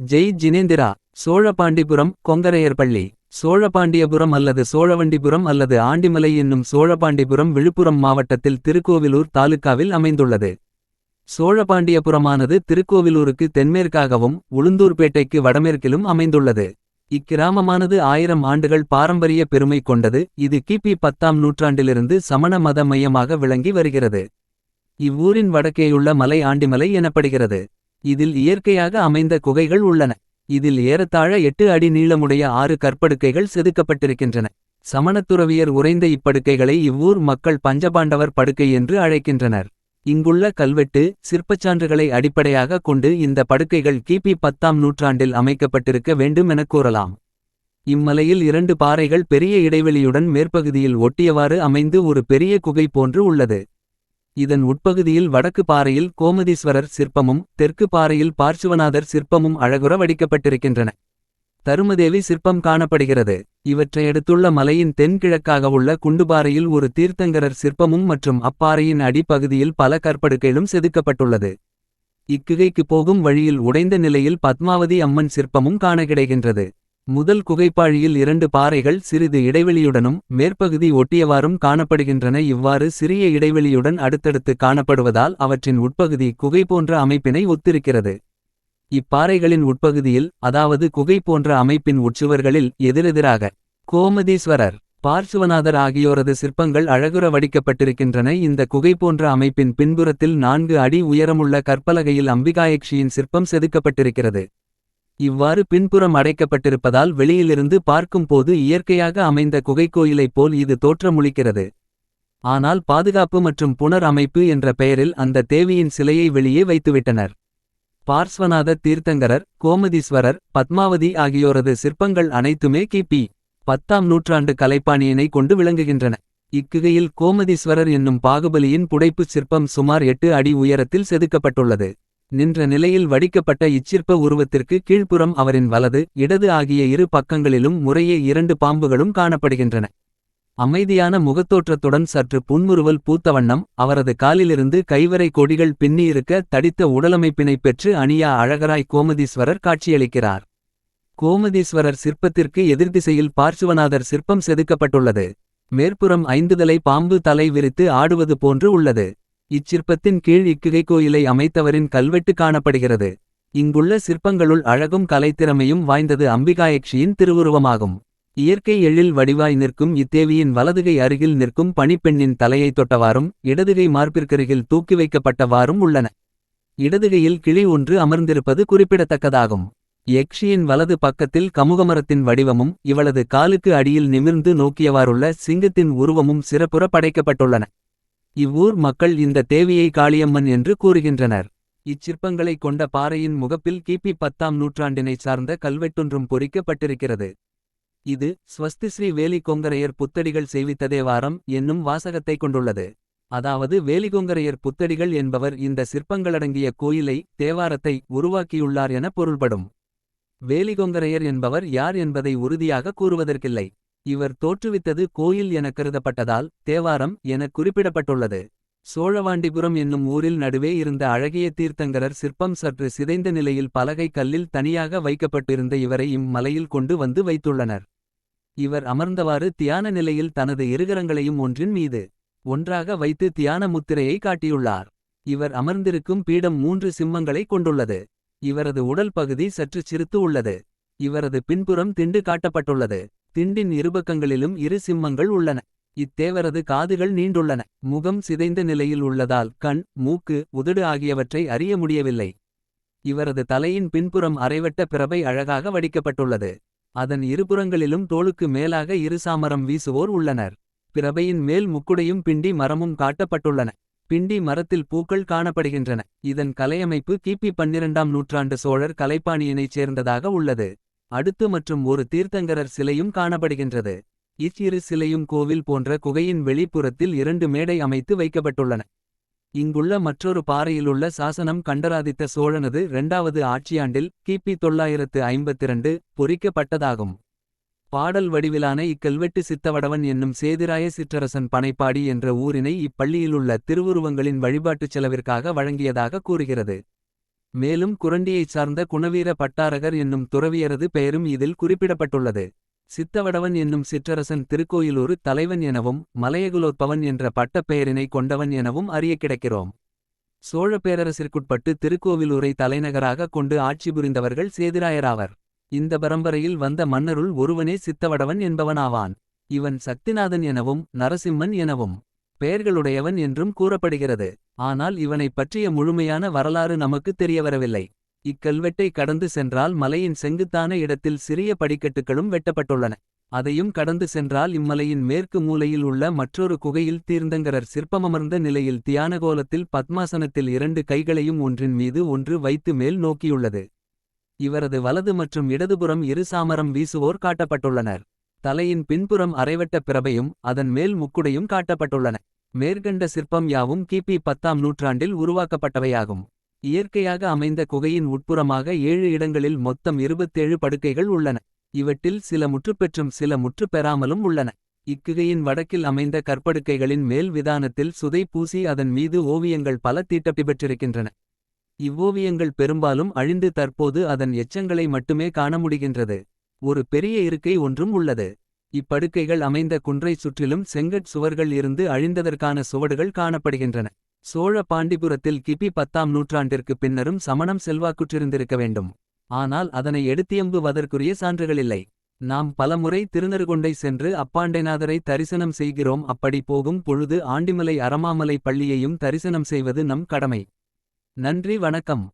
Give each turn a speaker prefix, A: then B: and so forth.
A: ஜெய் ஜினேந்திரா சோழபாண்டிபுரம் கொங்கரையர்பள்ளி. சோழபாண்டியபுரம் அல்லது சோழவண்டிபுரம் அல்லது ஆண்டிமலை என்னும் சோழபாண்டிபுரம் விழுப்புரம் மாவட்டத்தில் திருக்கோவிலூர் தாலுகாவில் அமைந்துள்ளது. சோழபாண்டியபுரமானது திருக்கோவிலூருக்கு தென்மேற்காகவும் உளுந்தூர்பேட்டைக்கு வடமேற்கிலும் அமைந்துள்ளது. இக்கிராமமானது ஆயிரம் ஆண்டுகள் பாரம்பரிய பெருமை கொண்டது. இது கிபி பத்தாம் நூற்றாண்டிலிருந்து சமண மத மையமாக விளங்கி வருகிறது. இவ்வூரின் வடக்கேயுள்ள மலை ஆண்டிமலை எனப்படுகிறது. இதில் இயற்கையாக அமைந்த குகைகள் உள்ளன. இதில் ஏறத்தாழ எட்டு அடி நீளமுடைய ஆறு கற்படுக்கைகள் செதுக்கப்பட்டிருக்கின்றன. சமணத்துறவியர் உறைந்த இப்படுக்கைகளை இவ்வூர் மக்கள் பஞ்சபாண்டவர் படுக்கை என்று அழைக்கின்றனர். இங்குள்ள கல்வெட்டு சிற்பச்சான்றுகளை அடிப்படையாக கொண்டு இந்த படுக்கைகள் கிபி பத்தாம் நூற்றாண்டில் அமைக்கப்பட்டிருக்க வேண்டும் என கூறலாம். இம்மலையில் இரண்டு பாறைகள் பெரிய இடைவெளியுடன் மேற்பகுதியில் ஒட்டியவாறு அமைந்து ஒரு பெரிய குகை போன்று உள்ளது. இதன் உட்பகுதியில் வடக்கு பாறையில் கோமதீஸ்வரர் சிற்பமும் தெற்கு பாறையில் பார்ச்சுவநாதர் சிற்பமும் அழகுற வடிக்கப்பட்டிருக்கின்றன தருமதேவி சிற்பம் காணப்படுகிறது. இவற்றையடுத்துள்ள மலையின் தென்கிழக்காக உள்ள குண்டுபாறையில் ஒரு தீர்த்தங்கரர் சிற்பமும் மற்றும் அப்பாறையின் அடிப்பகுதியில் பல கற்படுக்கைகளும் செதுக்கப்பட்டுள்ளது. இக்குகைக்கு போகும் வழியில் உடைந்த நிலையில் பத்மாவதி அம்மன் சிற்பமும் காண கிடைக்கின்றது முதல் குகைப்பாழியில் இரண்டு பாறைகள் சிறிது இடைவெளியுடனும் மேற்பகுதி ஒட்டியவாறும் காணப்படுகின்றன. இவ்வாறு சிறிய இடைவெளியுடன் அடுத்தடுத்து காணப்படுவதால் அவற்றின் உட்பகுதி குகை போன்ற அமைப்பினை ஒத்திருக்கிறது. இப்பாறைகளின் உட்பகுதியில் அதாவது குகை போன்ற அமைப்பின் உட்சுவர்களில் எதிரெதிராக கோமதீஸ்வரர் பார்சுவநாதர் ஆகியோரது சிற்பங்கள் அழகுற வடிக்கப்பட்டிருக்கின்றன. இந்த குகை போன்ற அமைப்பின் பின்புறத்தில் நான்கு அடி உயரமுள்ள கற்பலகையில் அம்பிகாயக்ஷியின் சிற்பம் செதுக்கப்பட்டிருக்கிறது. இவ்வாறு பின்புறம் அடைக்கப்பட்டிருப்பதால் வெளியிலிருந்து பார்க்கும் போது இயற்கையாக அமைந்த குகைக்கோயிலைப் போல் இது தோற்றமுளிக்கிறது ஆனால் பாதுகாப்பு மற்றும் புனர் அமைப்பு என்ற பெயரில் அந்த தேவியின் சிலையை வெளியே வைத்துவிட்டனர். பார்ஸ்வநாத தீர்த்தங்கரர் கோமதீஸ்வரர் பத்மாவதி ஆகியோரது சிற்பங்கள் அனைத்துமே கிபி பத்தாம் நூற்றாண்டு கலைப்பாணியினை கொண்டு விளங்குகின்றன. இக்குகையில் கோமதீஸ்வரர் என்னும் பாகுபலியின் புடைப்புச் சிற்பம் சுமார் எட்டு அடி உயரத்தில் செதுக்கப்பட்டுள்ளது. நின்ற நிலையில் வடிக்கப்பட்ட இச்சிற்ப உருவத்திற்கு கீழ்ப்புறம் அவரின் வலது இடது ஆகிய இரு பக்கங்களிலும் முறையே இரண்டு பாம்புகளும் காணப்படுகின்றன. அமைதியான முகத்தோற்றத்துடன் சற்று புன்முறுவல் பூத்த வண்ணம் அவரது காலிலிருந்து கைவரை கொடிகள் பின்னியிருக்க தடித்த உடலமைப்பினைப் பெற்று அணியா அழகராய் கோமதீஸ்வரர் காட்சியளிக்கிறார். கோமதீஸ்வரர் சிற்பத்திற்கு எதிர்திசையில் பார்சுவநாதர் சிற்பம் செதுக்கப்பட்டுள்ளது. மேற்புறம் ஐந்துதலை பாம்பு தலை விரித்து ஆடுவது போன்று உள்ளது. இச்சிற்பத்தின் கீழ் இக்குகை கோயிலை அமைத்தவரின் கல்வெட்டு காணப்படுகிறது. இங்குள்ள சிற்பங்களுள் அழகும் கலைத்திறமையும் வாய்ந்தது அம்பிகாயக்ஷியின் திருவுருவமாகும். இயற்கை எழில் வடிவாய் நிற்கும் இத்தேவியின் வலதுகை அருகில் நிற்கும் பணிப்பெண்ணின் தலையை தொட்டவாறும் இடதுகை மார்பிற்கருகில் தூக்கி வைக்கப்பட்டவாறும் உள்ளன. இடதுகையில் கிளி ஒன்று அமர்ந்திருப்பது குறிப்பிடத்தக்கதாகும். யக்ஷியின் வலது பக்கத்தில் கமுகமரத்தின் வடிவமும் இவளது காலுக்கு அடியில் நிமிர்ந்து நோக்கியவாறுள்ள சிங்கத்தின் உருவமும் சிறப்புற படைக்கப்பட்டுள்ளன. இவ்வூர் மக்கள் இந்த தேவியை காளியம்மன் என்று கூறுகின்றனர். இச்சிற்பங்களை கொண்ட பாறையின் முகப்பில் கிபி பத்தாம் நூற்றாண்டினைச் சார்ந்த கல்வெட்டொன்றும் பொறிக்கப்பட்டிருக்கிறது. இது ஸ்வஸ்தி ஸ்ரீ புத்தடிகள் கொங்கரையர் புத்தடிகள் என்னும் வாசகத்தை கொண்டுள்ளது. அதாவது வேலிகொங்கரையர் புத்தடிகள் என்பவர் இந்த சிற்பங்களடங்கிய கோயிலை தேவாரத்தை உருவாக்கியுள்ளார் என பொருள்படும். வேலிகொங்கரையர் என்பவர் யார் என்பதை உறுதியாக கூறுவதற்கில்லை. இவர் தோற்றுவித்தது கோயில் என கருதப்பட்டதால் தேவாரம் என குறிப்பிடப்பட்டுள்ளது. சோழவாண்டிபுரம் என்னும் ஊரில் நடுவே இருந்த அழகிய தீர்த்தங்கரர் சிற்பம் சற்று சிதைந்த நிலையில் பலகை கல்லில் தனியாக வைக்கப்பட்டிருந்த இவரை இம்மலையில் கொண்டு வந்து வைத்துள்ளனர். இவர் அமர்ந்தவாறு தியான நிலையில் தனது இருகரங்களையும் ஒன்றின் மீது ஒன்றாக வைத்து தியான முத்திரையை காட்டியுள்ளார். இவர் அமர்ந்திருக்கும் பீடம் மூன்று சிம்மங்களை கொண்டுள்ளது. இவரது உடல் பகுதி சற்று சிறுத்து உள்ளது. இவரது பின்புறம் திண்டு காட்டப்பட்டுள்ளது. திண்டின் இருபக்கங்களிலும் இரு சிம்மங்கள் உள்ளன. இத்தேவரது காதுகள் நீண்டுள்ளன. முகம் சிதைந்த நிலையில் உள்ளதால் கண் மூக்கு உதடு ஆகியவற்றை அறிய முடியவில்லை. இவரது தலையின் பின்புறம் அரைவட்ட பிரபை அழகாக வடிக்கப்பட்டுள்ளது. அதன் இருபுறங்களிலும் தோளுக்கு மேலாக இரு சாமரம் வீசுவோர் உள்ளனர். பிரபையின் மேல் முக்குடையும் பிண்டி மரமும் காட்டப்பட்டுள்ளன. பிண்டி மரத்தில் பூக்கள் காணப்படுகின்றன. இதன் கலையமைப்பு கிபி பன்னிரண்டாம் நூற்றாண்டு சோழர் கலைப்பாணியினைச் சேர்ந்ததாக உள்ளது. அடுத்து மற்றும் ஒரு தீர்த்தங்கரர் சிலையும் காணப்படுகின்றது. இச்சிறு சிலையும் கோவில் போன்ற குகையின் வெளிப்புறத்தில் இரண்டு மேடை அமைத்து வைக்கப்பட்டுள்ளன. இங்குள்ள மற்றொரு பாறையிலுள்ள சாசனம் கண்டராதித்த சோழனது இரண்டாவது ஆட்சியாண்டில் கிபி தொள்ளாயிரத்து ஐம்பத்திரண்டு பொறிக்கப்பட்டதாகும். பாடல் வடிவிலான இக்கல்வெட்டு சித்தவடவன் என்னும் சேதிராய சிற்றரசன் பனைப்பாடி என்ற ஊரினை இப்பள்ளியிலுள்ள திருவுருவங்களின் வழிபாட்டுச் செலவிற்காக வழங்கியதாக கூறுகிறது. மேலும் குரண்டியைச் சார்ந்த குணவீர பட்டாரகர் என்னும் துறவியரது பெயரும் இதில் குறிப்பிடப்பட்டுள்ளது. சித்தவடவன் என்னும் சிற்றரசன் திருக்கோயிலூர் தலைவன் எனவும் மலையகுலோத்பவன் என்ற பட்டப் பெயரினை கொண்டவன் எனவும் அறியக் கிடைக்கிறோம். சோழ பேரரசிற்குட்பட்டு திருக்கோவிலூரை தலைநகராக கொண்டு ஆட்சி புரிந்தவர்கள் சேதிராயராவர். இந்த பரம்பரையில் வந்த மன்னருள் ஒருவனே சித்தவடவன் என்பவனாவான். இவன் சக்திநாதன் எனவும் நரசிம்மன் எனவும் பெயர்களுடையவன் என்றும் கூறப்படுகிறது. ஆனால் இவனைப் பற்றிய முழுமையான வரலாறு நமக்குத் தெரியவரவில்லை. இக்கல்வெட்டை கடந்து சென்றால் மலையின் செங்குத்தான இடத்தில் சிறிய படிக்கட்டுகளும் வெட்டப்பட்டுள்ளன. அதையும் கடந்து சென்றால் இம்மலையின் மேற்கு மூலையில் உள்ள மற்றொரு குகையில் தீர்ந்தங்கரர் சிற்பமமர்ந்த நிலையில் தியானகோலத்தில் பத்மாசனத்தில் இரண்டு கைகளையும் ஒன்றின் மீது ஒன்று வைத்து மேல் நோக்கியுள்ளது. இவரது வலது மற்றும் இடதுபுறம் இரு சாமரம் வீசுவோர் காட்டப்பட்டுள்ளனர். தலையின் பின்புறம் அரைவட்ட பிறவையும் அதன் மேல் முக்குடையும் காட்டப்பட்டுள்ளன. மேற்கண்ட சிற்பம் யாவும் கிபி பத்தாம் நூற்றாண்டில் உருவாக்கப்பட்டவையாகும். இயற்கையாக அமைந்த குகையின் உட்புறமாக ஏழு இடங்களில் மொத்தம் 27 படுக்கைகள் உள்ளன. இவற்றில் சில முற்றுப்பெற்றும் சில முற்றுப் பெறாமலும் உள்ளன. இக்குகையின் வடக்கில் அமைந்த கற்படுக்கைகளின் மேல் விதானத்தில் சுதை பூசி அதன் மீது ஓவியங்கள் பல தீட்டப்பெற்றிருக்கின்றன. இவ்வோவியங்கள் பெரும்பாலும் அழிந்து தற்போது அதன் எச்சங்களை மட்டுமே காண முடிகின்றது. ஒரு பெரிய இருக்கை ஒன்றும் உள்ளது. இப்படுக்கைகள் அமைந்த குன்றைச் சுற்றிலும் செங்கற் சுவர்கள் இருந்து அழிந்ததற்கான சுவடுகள் காணப்படுகின்றன. சோழ பாண்டிபுரத்தில் கிபி பத்தாம் நூற்றாண்டிற்கு பின்னரும் சமணம் செல்வாக்குற்றிருந்திருக்க வேண்டும். ஆனால் அதனை எடுத்தியம்புவதற்குரிய சான்றுகளில்லை. நாம் பலமுறை திருநறுகொண்டை சென்று அப்பாண்டைநாதரை தரிசனம் செய்கிறோம் அப்படி போகும் பொழுது ஆண்டிமலை அறமாமலை பள்ளியையும் தரிசனம் செய்வது நம் கடமை. நன்றி வணக்கம்.